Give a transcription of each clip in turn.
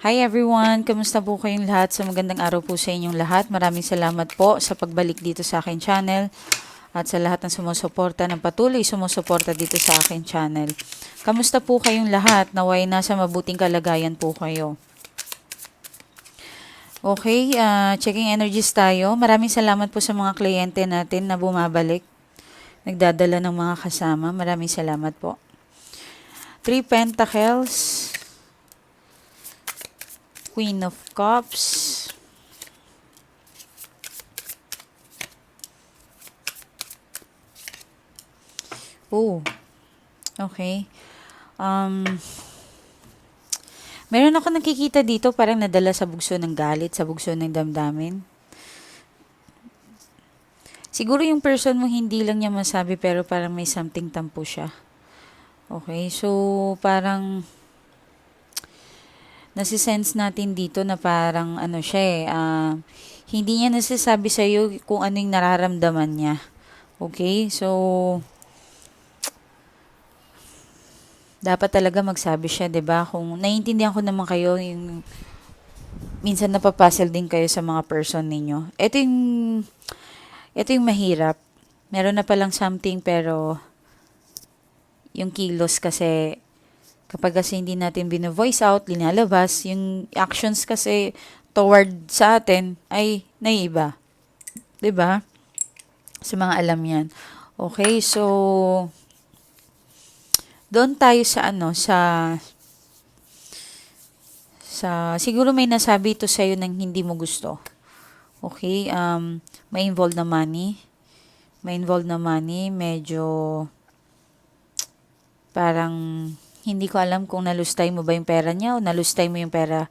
Hi everyone! Kamusta po kayong lahat? Sa magandang araw po sa inyong lahat. Maraming salamat po sa pagbalik dito sa akin channel at sa lahat ng sumusuporta ng patuloy sumusuporta dito sa akin channel. Kamusta po kayong lahat? Naway nasa mabuting kalagayan po kayo. Okay, ah, checking energies tayo. Maraming salamat po sa mga kliyente natin na bumabalik. Nagdadala ng mga kasama. Maraming salamat po. Three Pentacles. Queen of Cups. Oh. Okay. Um, meron ako nakikita dito parang nadala sa bugso ng galit, sa bugso ng damdamin. Siguro yung person mo hindi lang niya masabi pero parang may something tampo siya. Okay, so parang nasisense natin dito na parang ano siya eh, ah, hindi niya nasasabi sa iyo kung ano yung nararamdaman niya. Okay? So, dapat talaga magsabi siya, 'di ba? Kung naiintindihan ko naman kayo yung minsan napapuzzle din kayo sa mga person ninyo. Ito yung ito yung mahirap. Meron na palang something pero yung kilos kasi kapag kasi hindi natin bino-voice out, linalabas, yung actions kasi toward sa atin ay naiiba. 'Di ba? Sa mga alam 'yan. Okay, so doon tayo sa ano, sa sa siguro may nasabi ito sa iyo nang hindi mo gusto. Okay, um may involved na money. May involved na money, medyo parang hindi ko alam kung nalustay mo ba yung pera niya o nalustay mo yung pera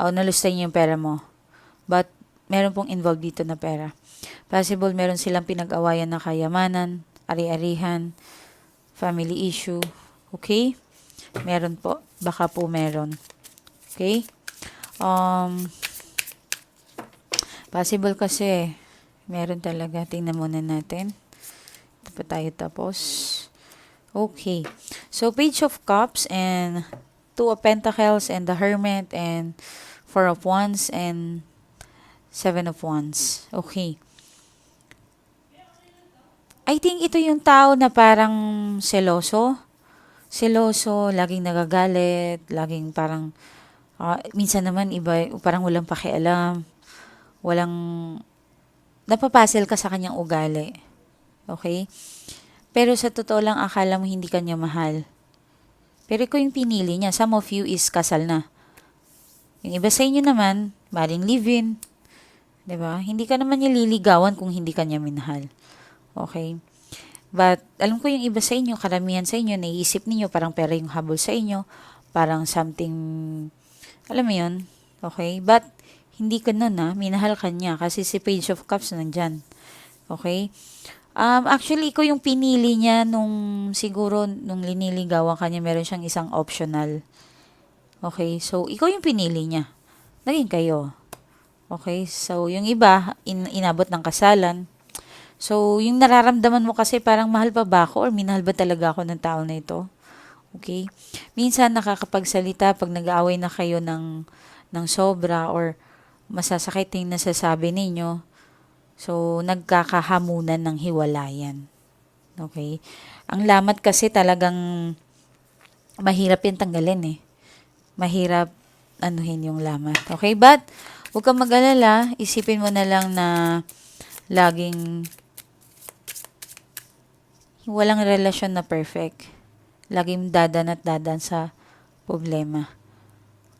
o nalustay niya yung pera mo. But meron pong involved dito na pera. Possible meron silang pinag-awayan na kayamanan, ari-arihan, family issue. Okay? Meron po. Baka po meron. Okay? Um, possible kasi meron talaga. Tingnan muna natin. Ito pa tayo tapos. Okay. So, Page of Cups and Two of Pentacles and the Hermit and Four of Wands and Seven of Wands. Okay. I think ito yung tao na parang seloso. Seloso, laging nagagalit, laging parang, ah, minsan naman iba, parang walang pakialam. Walang, napapasil ka sa kanyang ugali. Okay? Pero sa totoo lang, akala mo hindi kanya mahal. Pero ikaw yung pinili niya. Some of you is kasal na. Yung iba sa inyo naman, maling live-in. ba? Hindi ka naman niya liligawan kung hindi kanya minahal. Okay? But, alam ko yung iba sa inyo, karamihan sa inyo, naiisip niyo parang pera yung habol sa inyo. Parang something, alam mo yun? Okay? But, hindi ka nun ha. Minahal ka niya kasi si Page of Cups nandyan. Okay? Um, actually, ikaw yung pinili niya nung siguro nung liniligawan ka niya, meron siyang isang optional. Okay? So, ikaw yung pinili niya. Naging kayo. Okay? So, yung iba, in, inabot ng kasalan. So, yung nararamdaman mo kasi parang mahal pa ba ako or minahal ba talaga ako ng tao na ito? Okay? Minsan nakakapagsalita pag nag-aaway na kayo ng, ng sobra or masasakit yung nasasabi ninyo. So, nagkakahamunan ng hiwalayan. Okay? Ang lamat kasi talagang mahirap yung tanggalin eh. Mahirap anuhin yung lamat. Okay? But, huwag kang mag-alala. Isipin mo na lang na laging walang relasyon na perfect. Laging dadan at dadan sa problema.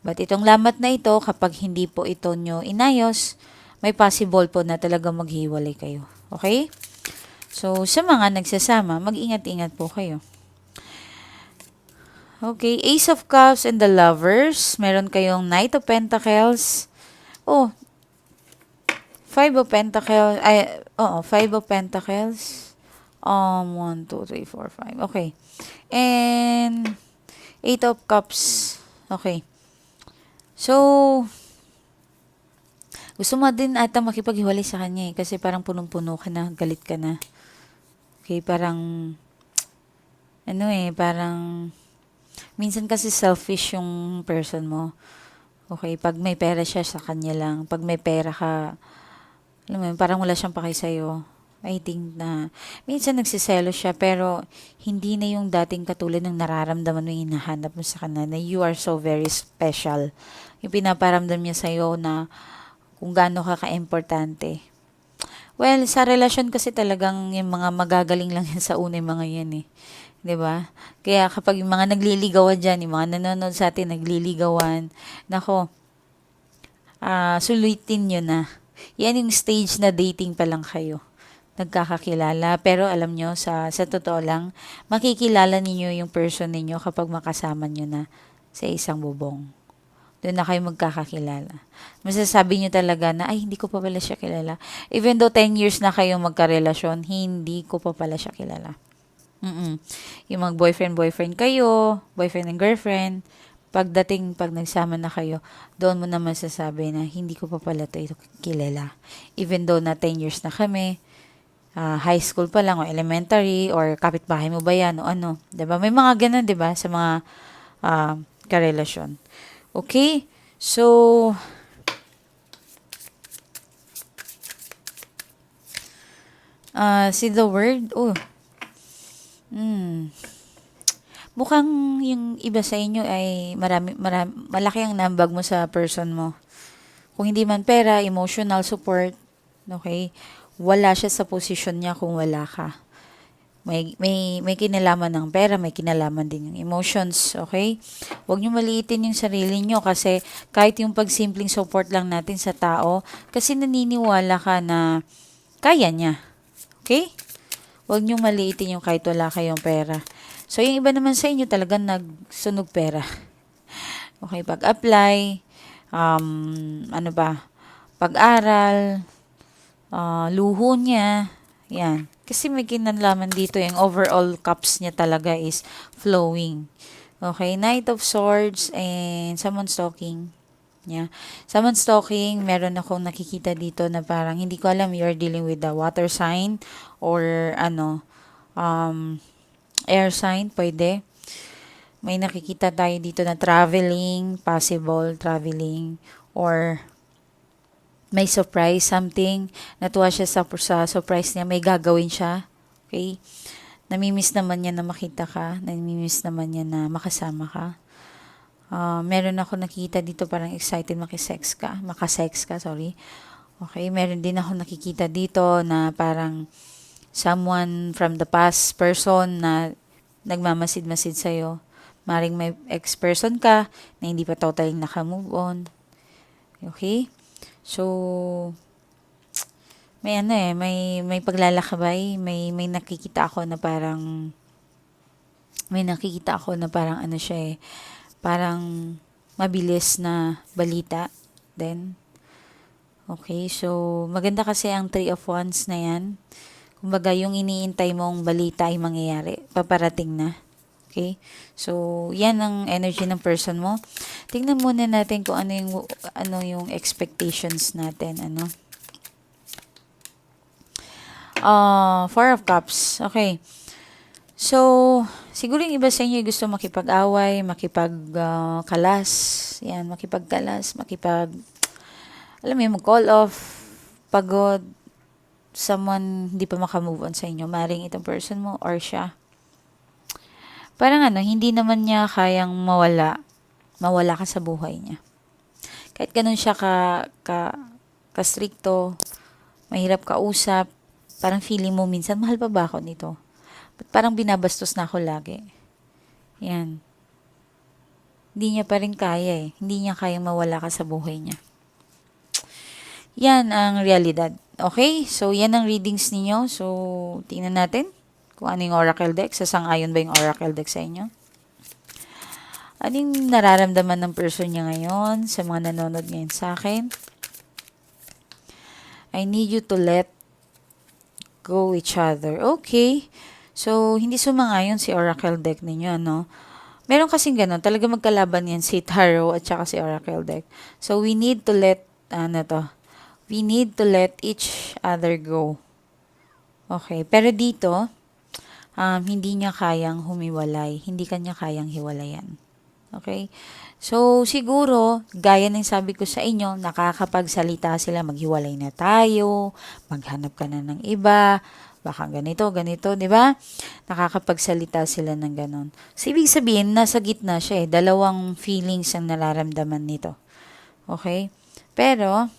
But itong lamat na ito, kapag hindi po ito nyo inayos, may possible po na talaga maghiwalay kayo. Okay? So, sa mga nagsasama, mag-ingat-ingat po kayo. Okay, Ace of Cups and the Lovers. Meron kayong Knight of Pentacles. Oh, Five of Pentacles. Ay, oo, Five of Pentacles. Um, 1, 2, 3, 4, 5. Okay. And, Eight of Cups. Okay. So, gusto mo din ata makipaghiwalay sa kanya eh. Kasi parang punong-puno ka na, galit ka na. Okay, parang, ano eh, parang, minsan kasi selfish yung person mo. Okay, pag may pera siya, sa kanya lang. Pag may pera ka, alam mo parang wala siyang pakay sa'yo. I think na, minsan nagsiselo siya, pero hindi na yung dating katulad ng nararamdaman mo hinahanap mo sa kanya, na you are so very special. Yung pinaparamdam niya sa'yo na kung gaano ka ka-importante. Well, sa relasyon kasi talagang yung mga magagaling lang yan sa una yung mga yan eh. 'Di ba? Kaya kapag yung mga nagliligawan dyan, yung mga nanonood sa atin, nagliligawan, nako, ah sulitin nyo na. Yan yung stage na dating pa lang kayo. Nagkakakilala. Pero alam nyo, sa, sa totoo lang, makikilala ninyo yung person ninyo kapag makasama nyo na sa isang bubong. Doon na kayo magkakakilala. Masasabi nyo talaga na, ay, hindi ko pa pala siya kilala. Even though 10 years na kayong magkarelasyon, hindi ko pa pala siya kilala. Mm-mm. Yung mag boyfriend-boyfriend kayo, boyfriend and girlfriend, pagdating, pag nagsama na kayo, doon mo na masasabi na hindi ko pa pala ito kilala. Even though na 10 years na kami, uh, high school pa lang o elementary or kapitbahay mo ba yan o ano. 'di ba May mga ganun 'di ba sa mga uh, karelasyon. Okay? So, uh, see the word? Oh. Hmm. Mukhang yung iba sa inyo ay marami, marami, malaki ang nambag mo sa person mo. Kung hindi man pera, emotional support, okay? Wala siya sa posisyon niya kung wala ka. May, may, may kinalaman ng pera, may kinalaman din yung emotions, okay? Huwag niyo maliitin yung sarili niyo kasi kahit yung pagsimpleng support lang natin sa tao, kasi naniniwala ka na kaya niya, okay? Huwag niyo maliitin yung kahit wala kayong pera. So, yung iba naman sa inyo talagang nagsunog pera. Okay, pag-apply, um, ano ba, pag-aral, uh, luho niya, yan kasi may kinalaman dito yung overall cups niya talaga is flowing. Okay, Knight of Swords and Summon Stalking. Yeah. Summon Stalking, meron akong nakikita dito na parang hindi ko alam you're dealing with the water sign or ano, um, air sign, pwede. May nakikita tayo dito na traveling, possible traveling, or may surprise, something. Natuwa siya sa, sa surprise niya. May gagawin siya. Okay? Namimiss naman niya na makita ka. Namimiss naman niya na makasama ka. Uh, meron ako nakikita dito parang excited makisex ka. Makasex ka, sorry. Okay, meron din ako nakikita dito na parang someone from the past person na nagmamasid-masid sa'yo. Maring may ex-person ka na hindi pa totally naka-move on. Okay? So, may ano eh, may, may paglalakabay, may, may nakikita ako na parang, may nakikita ako na parang ano siya eh, parang mabilis na balita then Okay, so maganda kasi ang Three of Wands na yan. Kumbaga, yung iniintay mong balita ay mangyayari. Paparating na. Okay? So, yan ang energy ng person mo. Tingnan muna natin kung ano yung, ano yung expectations natin. Ano? Uh, Four of Cups. Okay. So, siguro yung iba sa inyo gusto makipag-away, makipag-kalas. Uh, yan, makipag-kalas, makipag... Alam mo yung mag-call off, pagod, someone hindi pa makamove on sa inyo. Maring itong person mo or siya parang ano, hindi naman niya kayang mawala, mawala ka sa buhay niya. Kahit ganun siya ka, ka, ka stricto, mahirap kausap, parang feeling mo minsan, mahal pa ba ako nito? But parang binabastos na ako lagi. Yan. Hindi niya pa rin kaya eh. Hindi niya kayang mawala ka sa buhay niya. Yan ang realidad. Okay? So, yan ang readings ninyo. So, tingnan natin kung ano yung oracle deck. Sasang-ayon ba yung oracle deck sa inyo? Ano yung nararamdaman ng person niya ngayon sa mga nanonood ngayon sa akin? I need you to let go each other. Okay. So, hindi sumangayon si oracle deck ninyo, no? Meron kasing ganun. Talaga magkalaban yan si Tarot at saka si oracle deck. So, we need to let, ano to? We need to let each other go. Okay. Pero dito, um, hindi niya kayang humiwalay, hindi kanya kayang hiwalayan. Okay? So, siguro, gaya ng sabi ko sa inyo, nakakapagsalita sila, maghiwalay na tayo, maghanap ka na ng iba, baka ganito, ganito, di ba? Nakakapagsalita sila ng ganon. So, ibig sabihin, nasa gitna siya eh. Dalawang feelings ang nararamdaman nito. Okay? Pero,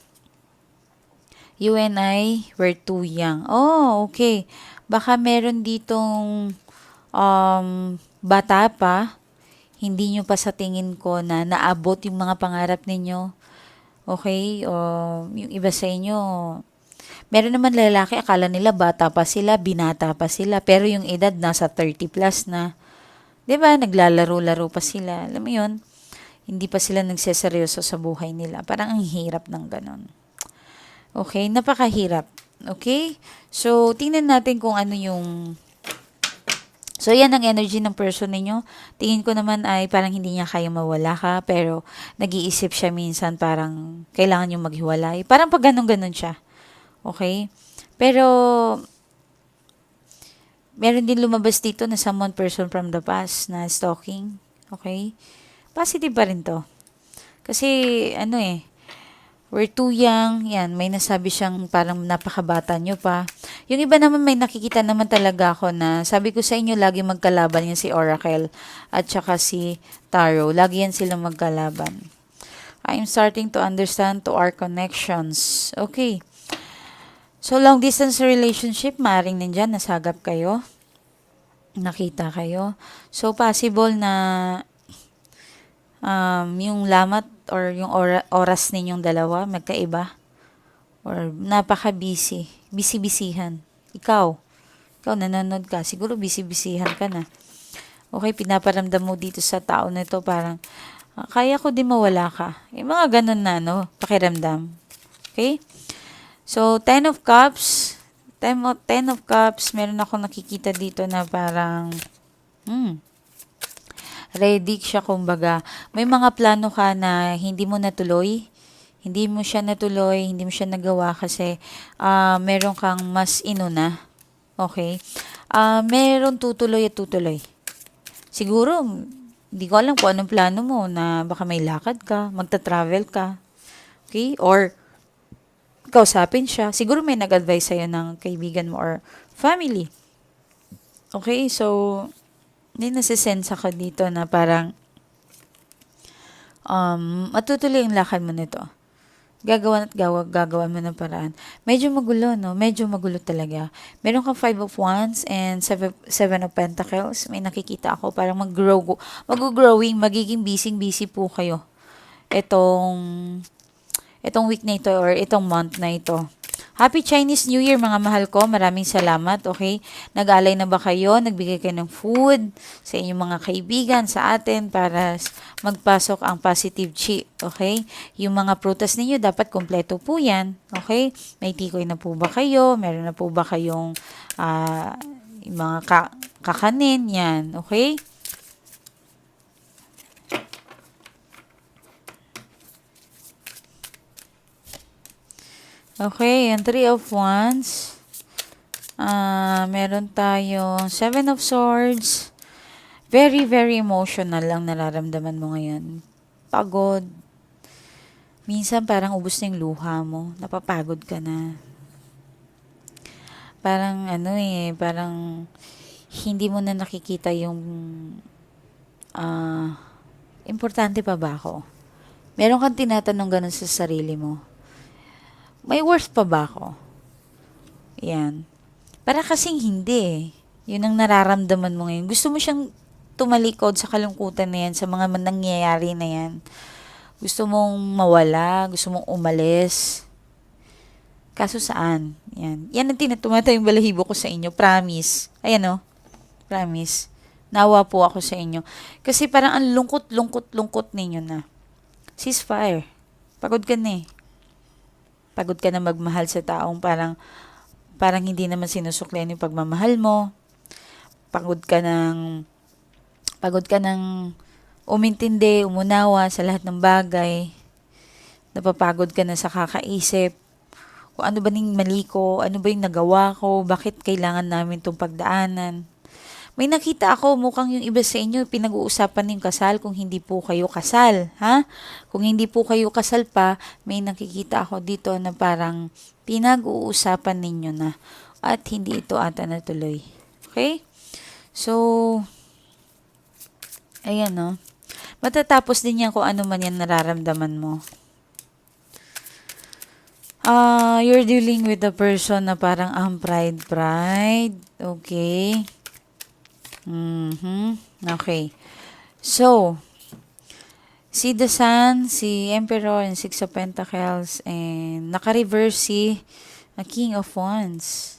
you and I were too young. Oh, okay. Baka meron ditong um, bata pa, hindi nyo pa sa tingin ko na naabot yung mga pangarap ninyo. Okay? O, yung iba sa inyo, meron naman lalaki, akala nila bata pa sila, binata pa sila, pero yung edad nasa 30 plus na. 'Di ba Naglalaro-laro pa sila. Alam mo yun? Hindi pa sila nagseseryoso sa buhay nila. Parang ang hirap ng ganon. Okay? Napakahirap. Okay? So, tingnan natin kung ano yung So, yan ang energy ng person ninyo. Tingin ko naman ay parang hindi niya kaya mawala ka, pero nag-iisip siya minsan parang kailangan yung maghiwalay. Parang pag ganun-ganun siya. Okay? Pero, meron din lumabas dito na someone person from the past na stalking. Okay? Positive pa rin to. Kasi, ano eh, we're too young, yan, may nasabi siyang parang napakabata nyo pa. Yung iba naman may nakikita naman talaga ako na, sabi ko sa inyo, lagi magkalaban yan si Oracle at saka si Taro. Lagi yan silang magkalaban. I'm starting to understand to our connections. Okay. So, long distance relationship, maring nandyan, nasagap kayo. Nakita kayo. So, possible na um, yung lamat or yung ora- oras ninyong dalawa magkaiba or napaka-busy, busy-bisihan. Ikaw, ikaw nanonood ka, siguro busy-bisihan ka na. Okay, pinaparamdam mo dito sa tao na to parang, ah, kaya ko di mawala ka. Yung mga ganun na, no, pakiramdam. Okay? So, Ten of Cups, Ten of, ten of Cups, meron ako nakikita dito na parang, hmm, ready siya kumbaga. May mga plano ka na hindi mo natuloy, hindi mo siya natuloy, hindi mo siya nagawa kasi uh, meron kang mas inuna. Okay? Uh, meron tutuloy at tutuloy. Siguro, hindi ko alam kung anong plano mo na baka may lakad ka, magta-travel ka. Okay? Or, kausapin siya. Siguro may nag-advise sa'yo ng kaibigan mo or family. Okay? So, may nasisense ako dito na parang um, matutuloy ang lakad mo nito. Gagawa at gawa, gagawa mo ng paraan. Medyo magulo, no? Medyo magulo talaga. Meron kang five of wands and seven, seven of pentacles. May nakikita ako parang mag-grow, mag-growing, magiging busy-busy po kayo. Itong, itong week na ito or itong month na ito. Happy Chinese New Year mga mahal ko. Maraming salamat, okay? Nag-alay na ba kayo? Nagbigay kayo ng food sa inyong mga kaibigan, sa atin, para magpasok ang positive chi, okay? Yung mga prutas ninyo, dapat kompleto po yan, okay? May tikoy na po ba kayo? Meron na po ba kayong uh, mga ka- kakanin? Yan, okay? Okay, yung Three of Wands. Uh, meron tayong Seven of Swords. Very, very emotional lang nararamdaman mo ngayon. Pagod. Minsan parang ubos na yung luha mo. Napapagod ka na. Parang ano eh, parang hindi mo na nakikita yung uh, importante pa ba ako? Meron kang tinatanong ganun sa sarili mo may worth pa ba ako? Yan. Para kasing hindi eh. Yun ang nararamdaman mo ngayon. Gusto mo siyang tumalikod sa kalungkutan na yan, sa mga nangyayari na yan. Gusto mong mawala, gusto mong umalis. Kaso saan? Yan. Yan ang tinatumata yung balahibo ko sa inyo. Promise. Ayan o. Oh. Promise. Nawa po ako sa inyo. Kasi parang ang lungkot-lungkot-lungkot ninyo na. Ceasefire. Pagod ka na eh pagod ka na magmahal sa taong parang parang hindi naman sinusuklian yung pagmamahal mo. Pagod ka ng pagod ka ng umintindi, umunawa sa lahat ng bagay. Napapagod ka na sa kakaisip. Kung ano ba ning mali ko, ano ba yung nagawa ko, bakit kailangan namin itong pagdaanan. May nakita ako mukhang yung iba sa inyo pinag-uusapan ng kasal kung hindi po kayo kasal, ha? Kung hindi po kayo kasal pa, may nakikita ako dito na parang pinag-uusapan ninyo na at hindi ito ata natuloy. Okay? So, ayan no. Matatapos din yan kung ano man yan nararamdaman mo. Ah, you're dealing with a person na parang ang pride, pride. Okay. Mhm. Okay. So, si The Sun, si Emperor, and Six of Pentacles, and naka-reverse si a King of Wands.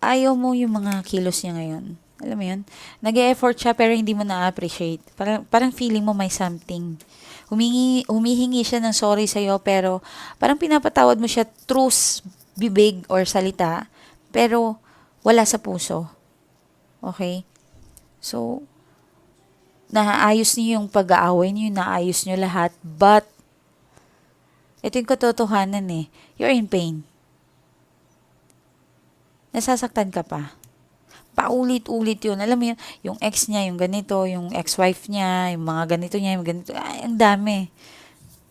Ayaw mo yung mga kilos niya ngayon. Alam mo yun? Nag-e-effort siya pero hindi mo na-appreciate. Parang, parang feeling mo may something. Humingi, humihingi siya ng sorry sa'yo pero parang pinapatawad mo siya through bibig or salita pero wala sa puso. Okay? So, naayos niyo yung pag-aaway niyo, naayos niyo lahat, but, ito yung katotohanan eh, you're in pain. Nasasaktan ka pa. Paulit-ulit yun. Alam mo yun, yung ex niya, yung ganito, yung ex-wife niya, yung mga ganito niya, yung ganito, ay, ang dami.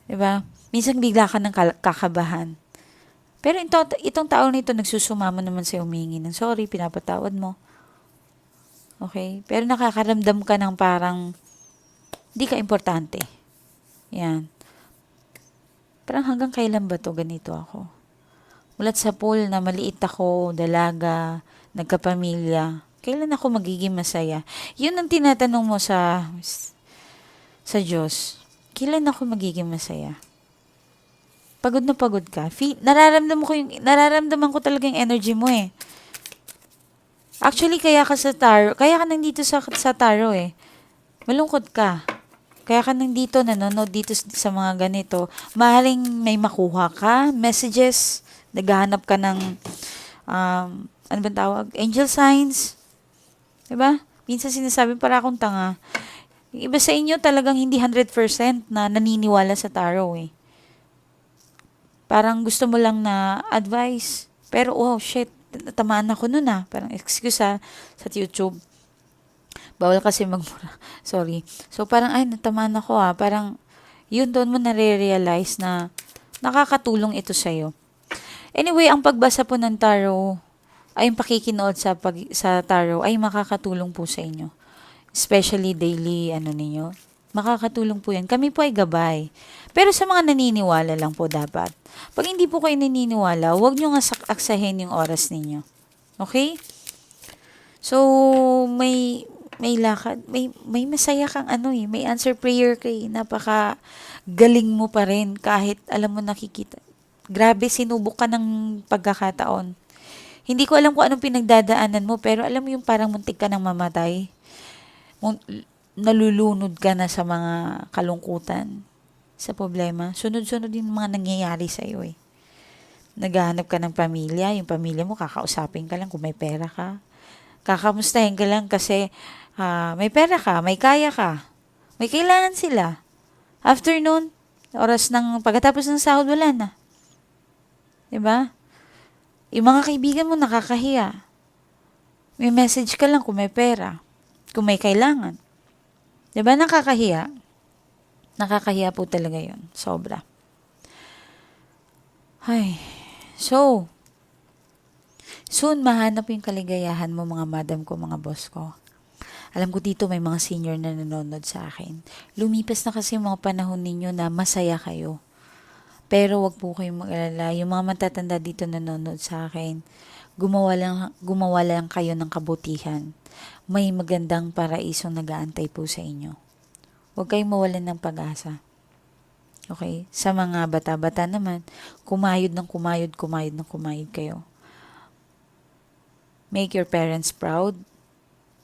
'Di ba? Minsan bigla ka ng kakabahan. Pero ito, itong tao na ito, nagsusumamo naman sa humingi ng sorry, pinapatawad mo. Okay? Pero nakakaramdam ka ng parang di ka importante. Yan. Parang hanggang kailan ba to ganito ako? Mulat sa pool na maliit ako, dalaga, nagkapamilya, kailan ako magiging masaya? Yun ang tinatanong mo sa sa Diyos. Kailan ako magiging masaya? Pagod na pagod ka. Feel, nararamdaman ko yung nararamdaman ko talaga yung energy mo eh. Actually, kaya ka sa taro, kaya ka nandito sa, sa taro eh. Malungkot ka. Kaya ka nandito, nanonood dito sa mga ganito. Mahaling may makuha ka, messages, naghahanap ka ng, um, ano bang tawag? Angel signs. 'Di ba? Minsan sinasabi para akong tanga. Iba sa inyo talagang hindi 100% na naniniwala sa tarot eh. Parang gusto mo lang na advice. Pero, oh, shit, natamaan ako nun ah. Parang excuse ah, sa YouTube. Bawal kasi magmura. Sorry. So, parang, ay, natamaan ako ah. Parang, yun doon mo nare-realize na nakakatulong ito sa'yo. Anyway, ang pagbasa po ng tarot, ay yung pakikinood sa, pag, sa tarot, ay makakatulong po sa inyo. Especially daily, ano ninyo. Makakatulong po yan. Kami po ay gabay. Pero sa mga naniniwala lang po dapat. Pag hindi po kayo naniniwala, huwag nyo nga aksahin yung oras ninyo. Okay? So, may may lakad, may may masaya kang ano eh, may answer prayer kay napaka galing mo pa rin kahit alam mo nakikita. Grabe sinubok ka ng pagkakataon. Hindi ko alam kung anong pinagdadaanan mo pero alam mo yung parang muntik ka nang mamatay. Nalulunod ka na sa mga kalungkutan, sa problema. Sunod-sunod din mga nangyayari sa iyo eh. Naghahanap ka ng pamilya, yung pamilya mo kakausapin ka lang kung may pera ka. Kakamustahin ka lang kasi ah, may pera ka, may kaya ka. May kailangan sila. Afternoon, oras ng pagkatapos ng sahod, wala na. 'Di ba? Yung mga kaibigan mo nakakahiya. May message ka lang kung may pera, kung may kailangan. 'Di ba nakakahiya? Nakakahiya po talaga 'yon, sobra. Ay, so, soon mahanap yung kaligayahan mo mga madam ko, mga boss ko. Alam ko dito may mga senior na nanonood sa akin. Lumipas na kasi yung mga panahon ninyo na masaya kayo. Pero wag po kayong mag-alala. Yung mga matatanda dito nanonood sa akin, gumawa lang, gumawa lang kayo ng kabutihan. May magandang paraisong nagaantay po sa inyo. Huwag kayong mawalan ng pag-asa. Okay? Sa mga bata-bata naman, kumayod ng kumayod, kumayod ng kumayod kayo. Make your parents proud.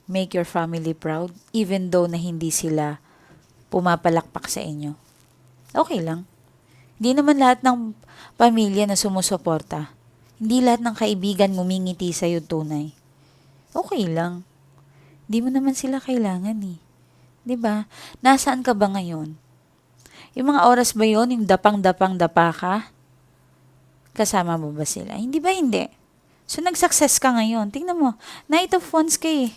Make your family proud. Even though na hindi sila pumapalakpak sa inyo. Okay lang. Hindi naman lahat ng pamilya na sumusuporta. Hindi lahat ng kaibigan ngumingiti sa'yo tunay. Okay lang. Hindi mo naman sila kailangan eh. 'Di ba? Nasaan ka ba ngayon? Yung mga oras ba yon yung dapang-dapang-dapa ka? Kasama mo ba sila? Hindi ba hindi? So, nag-success ka ngayon. Tingnan mo, Knight of Wands ka eh.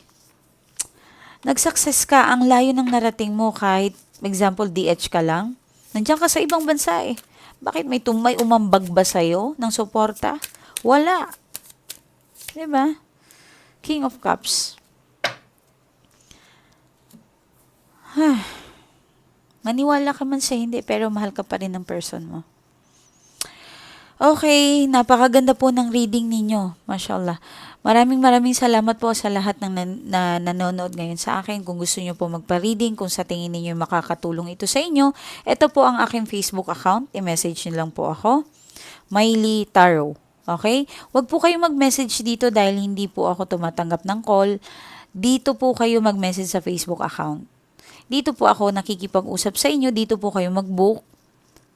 Nag-success ka, ang layo ng narating mo kahit, example, DH ka lang. Nandiyan ka sa ibang bansa eh. Bakit may tumay umambag ba sa'yo ng suporta? Wala. ba? King of Cups. Maniwala ka man sa hindi, pero mahal ka pa rin ng person mo. Okay, napakaganda po ng reading ninyo. Mashallah. Maraming maraming salamat po sa lahat ng nan- na, nanonood ngayon sa akin. Kung gusto nyo po magpa-reading, kung sa tingin ninyo makakatulong ito sa inyo, ito po ang aking Facebook account. I-message nyo lang po ako. Miley Tarot. Okay? Huwag po kayo mag-message dito dahil hindi po ako tumatanggap ng call. Dito po kayo mag-message sa Facebook account. Dito po ako nakikipag-usap sa inyo. Dito po kayo mag-book.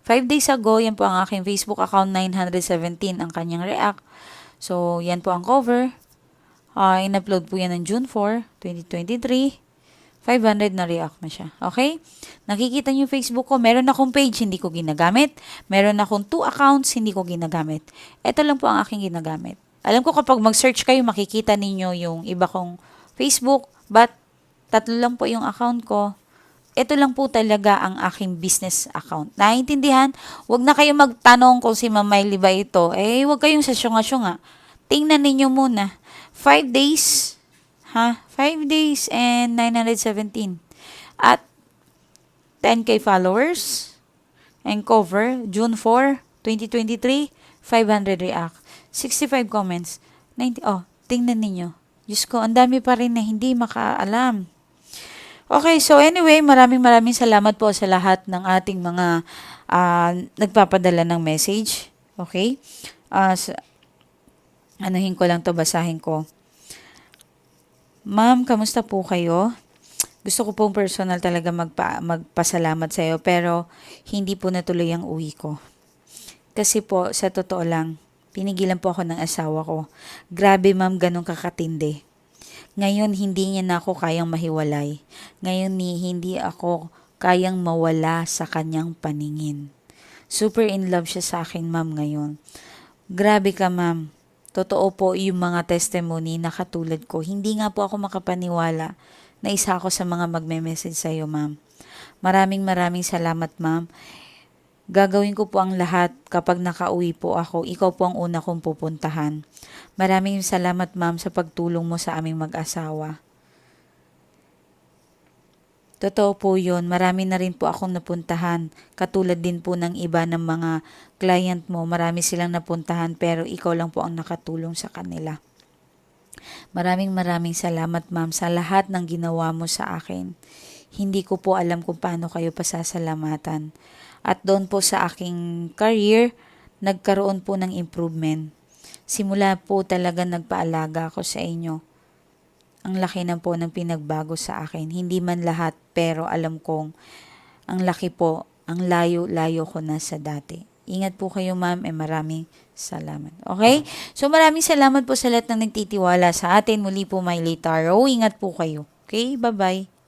Five days ago, yan po ang aking Facebook account, 917 ang kanyang react. So, yan po ang cover. Uh, in-upload po yan ng June 4, 2023. 500 na react na siya. Okay? Nakikita niyo Facebook ko. Meron akong page, hindi ko ginagamit. Meron akong two accounts, hindi ko ginagamit. Ito lang po ang aking ginagamit. Alam ko kapag mag-search kayo, makikita ninyo yung iba kong Facebook. But, tatlo lang po yung account ko ito lang po talaga ang aking business account. Naiintindihan? Huwag na kayo magtanong kung si Miley ba ito. Eh, huwag kayong sa syunga-syunga. Tingnan ninyo muna. 5 days, ha? 5 days and 917. At 10k followers and cover, June 4, 2023, 500 react. 65 comments. 90, oh, tingnan ninyo. Diyos ko, ang dami pa rin na hindi makaalam. Okay, so anyway, maraming maraming salamat po sa lahat ng ating mga uh, nagpapadala ng message. Okay? Uh, sa, anuhin ko lang to basahin ko. Ma'am, kamusta po kayo? Gusto ko pong personal talaga magpa, magpasalamat sa iyo pero hindi po natuloy ang uwi ko. Kasi po, sa totoo lang, pinigilan po ako ng asawa ko. Grabe ma'am, ganun kakatindi ngayon hindi niya na ako kayang mahiwalay. Ngayon ni hindi ako kayang mawala sa kanyang paningin. Super in love siya sa akin, ma'am, ngayon. Grabe ka, ma'am. Totoo po yung mga testimony na katulad ko. Hindi nga po ako makapaniwala na isa ako sa mga magme-message sa iyo, ma'am. Maraming maraming salamat, ma'am. Gagawin ko po ang lahat kapag nakauwi po ako. Ikaw po ang una kong pupuntahan. Maraming salamat ma'am sa pagtulong mo sa aming mag-asawa. Totoo po yun. Marami na rin po akong napuntahan. Katulad din po ng iba ng mga client mo. Marami silang napuntahan pero ikaw lang po ang nakatulong sa kanila. Maraming maraming salamat ma'am sa lahat ng ginawa mo sa akin. Hindi ko po alam kung paano kayo pasasalamatan. At doon po sa aking career, nagkaroon po ng improvement. Simula po talaga nagpaalaga ako sa inyo. Ang laki na po ng pinagbago sa akin. Hindi man lahat, pero alam kong ang laki po, ang layo-layo ko na sa dati. Ingat po kayo ma'am, eh maraming salamat. Okay? So maraming salamat po sa lahat ng nagtitiwala sa atin. Muli po, my Taro. Ingat po kayo. Okay? Bye-bye.